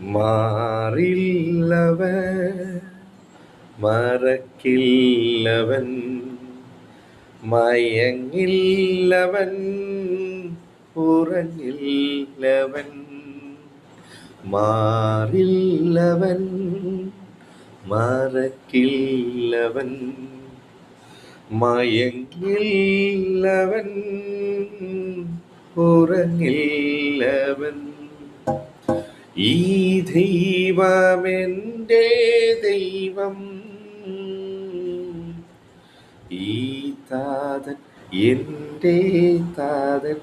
മാറില്ലവൻ മറക്കില്ലവൻ മയങ്ങില്ലവൻ ഉറങ്ങില്ലവൻ മാറില്ലവൻ മറക്കില്ലവൻ മയങ്ങില്ലവൻ ഉറങ്ങില്ലവൻ. ഈ ദൈവമെന്റെ ദൈവം. ഈ താതൻ എന്റെ താതൻ.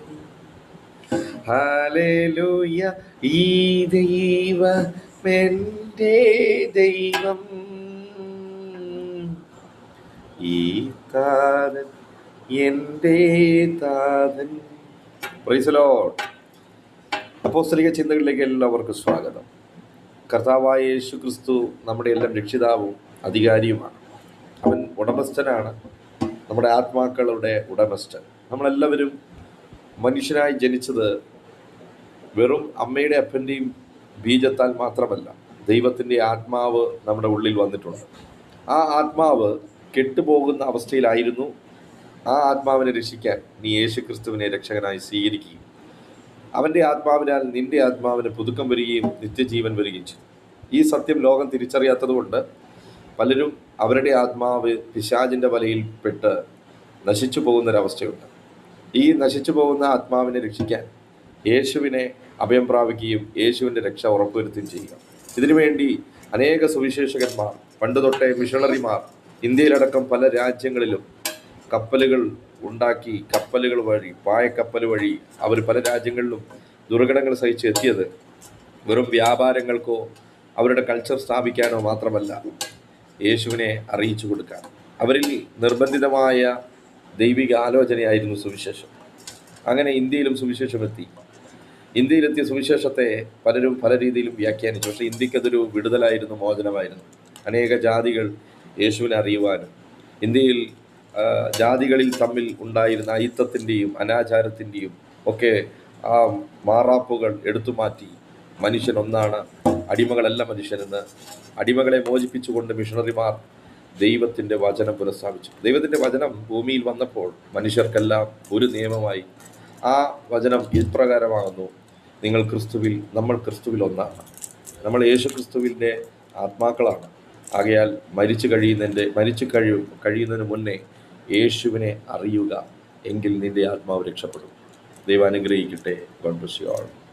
ഹാലേലൂയ ഈ ദൈവമെന്റെ ദൈവം. ഈ താതൻ എന്റെ താതൻ. പ്രൈസലോട്ട് അപ്പോസ്തലിക ചിന്തകളിലേക്ക് എല്ലാവർക്കും സ്വാഗതം. കർത്താവായ യേശു ക്രിസ്തു നമ്മുടെ എല്ലാം രക്ഷിതാവും അധികാരിയുമാണ്. അവൻ ഉടമസ്ഥനാണ്. നമ്മുടെ ആത്മാക്കളുടെ ഉടമസ്ഥൻ. നമ്മളെല്ലാവരും മനുഷ്യനായി ജനിച്ചത് വെറും അമ്മയുടെ അപ്പന്റെയും ബീജത്താൽ മാത്രമല്ല ദൈവത്തിന്റെ ആത്മാവ് നമ്മുടെ ഉള്ളിൽ വന്നിട്ടുണ്ട്. ആ ആത്മാവ് കെട്ടുപോകുന്ന അവസ്ഥയിലായിരുന്നു ആ ആത്മാവിനെ രക്ഷിക്കാൻ നീ യേശു ക്രിസ്തുവിനെ രക്ഷകനായി സ്വീകരിക്കുകയും അവന്റെ ആത്മാവിനാൽ നിന്റെ ആത്മാവിന് പുതുക്കം വരികയും നിത്യജീവൻ വരികയും ചെയ്തു. ഈ സത്യം ലോകം തിരിച്ചറിയാത്തതുകൊണ്ട് പലരും അവരുടെ ആത്മാവ് പിശാജിന്റെ വലയിൽപ്പെട്ട് നശിച്ചു പോകുന്നൊരവസ്ഥയുണ്ട്. ഈ നശിച്ചു പോകുന്ന ആത്മാവിനെ രക്ഷിക്കാൻ യേശുവിനെ അഭയം പ്രാപിക്കുകയും യേശുവിന്റെ രക്ഷ ഉറപ്പുവരുത്തുകയും ചെയ്യുക. ഇതിനുവേണ്ടി അനേക സുവിശേഷകന്മാർ പണ്ട് തൊട്ടേ മിഷണറിമാർ ഇന്ത്യയിലടക്കം പല രാജ്യങ്ങളിലും കപ്പലുകൾ ഉണ്ടാക്കി കപ്പലുകൾ വഴി പായക്കപ്പൽ വഴി അവർ പല രാജ്യങ്ങളിലും ദുർഘടങ്ങൾ സഹിച്ച് എത്തിയത്. വെറും വ്യാപാരങ്ങൾക്കോ അവരുടെ കൾച്ചർ സ്ഥാപിക്കാനോ മാത്രമല്ല യേശുവിനെ അറിയിച്ചു കൊടുക്കാൻ. അവരിൽ നിർബന്ധിതമായ ദൈവിക ആലോചനയായിരുന്നു സുവിശേഷം. അങ്ങനെ ഇന്ത്യയിലും സുവിശേഷം എത്തി. ഇന്ത്യയിലെത്തിയ സുവിശേഷത്തെ പലരും പല രീതിയിലും വ്യാഖ്യാനിച്ചു. പക്ഷേ ഇന്ത്യക്കതൊരു വിടുതലായിരുന്നു മോചനമായിരുന്നു. അനേക ജാതികൾ യേശുവിനെ അറിയുവാനും ഇന്ത്യയിൽ ജാതികളിൽ തമ്മിൽ ഉണ്ടായിരുന്ന അയിത്തത്തിന്റെയും അനാചാരത്തിന്റെയും ഒക്കെ ആ മാറാപ്പുകൾ എടുത്തു മാറ്റി. മനുഷ്യൻ ഒന്നാണ് അടിമകളല്ല മനുഷ്യനെന്ന്. അടിമകളെ മോചിപ്പിച്ചുകൊണ്ട് മിഷണറിമാർ ദൈവത്തിന്റെ വചനം പുനഃസ്ഥാപിച്ചു. ദൈവത്തിന്റെ വചനം ഭൂമിയിൽ വന്നപ്പോൾ മനുഷ്യർക്കെല്ലാം ഒരു നിയമമായി. ആ വചനം ഇപ്രകാരമാകുന്നു. നിങ്ങൾ ക്രിസ്തുവിൽ നമ്മൾ ക്രിസ്തുവിൽ ഒന്നാണ്. നമ്മൾ യേശു ക്രിസ്തുവിന്റെ ആത്മാക്കളാണ്. ആകയാൽ മരിച്ചു കഴിയുന്നതിന്റെ മരിച്ചു കഴിയും കഴിയുന്നതിന് മുന്നേ യേശുവിനെ അറിയുക എങ്കിൽ നിന്റെ ആത്മാവ് രക്ഷപ്പെടും. ദൈവാനുഗ്രഹിക്കട്ടെ. God bless you all